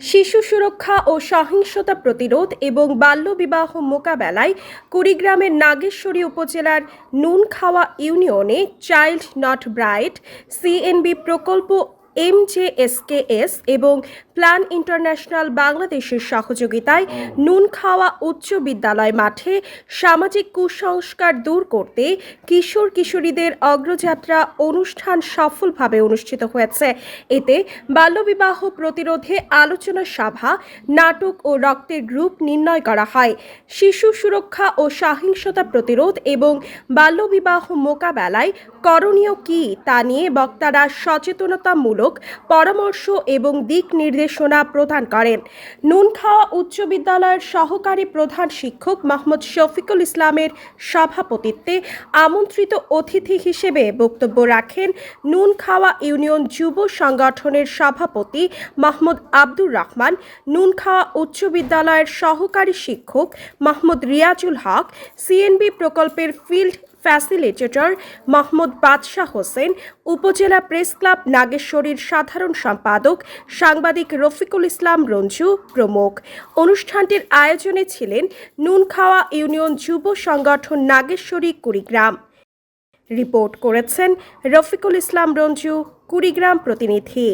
শিশু সুরক্ষা ও সহিংসতা প্রতিরোধ এবং বাল্যবিবাহ মোকাবেলায় কুড়িগ্রামের নাগেশ্বরী উপজেলার নুনখাওয়া ইউনিয়নে চাইল্ড নট ব্রাইট, সিএনবি প্রকল্প এমজেএসকেএস এবং প্ল্যান ইন্টারন্যাশনাল বাংলাদেশের সহযোগিতায় নুনখাওয়া উচ্চ বিদ্যালয় মাঠে সামাজিক কুসংস্কার দূর করতে কিশোর কিশোরীদের অগ্রযাত্রা অনুষ্ঠান সফলভাবে অনুষ্ঠিত হয়েছে। এতে বাল্যবিবাহ প্রতিরোধে আলোচনা সভা নাটক ও রক্তের গ্রুপ নির্ণয় করা হয়। শিশু সুরক্ষা ও সহিংসতা প্রতিরোধ এবং বাল্যবিবাহ মোকাবেলায় করণীয় কী তা নিয়ে বক্তারা সচেতনতামূলক পরামর্শ এবং দিক নির্দেশনা প্রদান করেন। নুনখাওয়া উচ্চ বিদ্যালয়ের সহকারী প্রধান শিক্ষক মোহাম্মদ শফিকুল ইসলামের সভাপতিত্বে আমন্ত্রিত অতিথি হিসেবে বক্তব্য রাখেন নুনখাওয়া ইউনিয়ন যুব সংগঠনের সভাপতি মাহমুদ আব্দুর রহমান নুনখাওয়া উচ্চ বিদ্যালয়ের সহকারী শিক্ষক মাহমুদ রিয়াজুল হক, সিএনবি প্রকল্পের ফিল্ড ফ্যাসিলিটেটর মোহাম্মদ বাদশাহ হোসেন, উপজেলা প্রেস ক্লাব নাগেশ্বরীর সাধারণ সম্পাদক সাংবাদিক রফিকুল ইসলাম রঞ্জু প্রমুখ। অনুষ্ঠানটির আয়োজনে ছিলেন নুনখাওয়া ইউনিয়ন যুব সংগঠন নাগেশ্বরী কুড়িগ্রাম। রিপোর্ট করেছেন রফিকুল ইসলাম রঞ্জু, কুড়িগ্রাম প্রতিনিধি।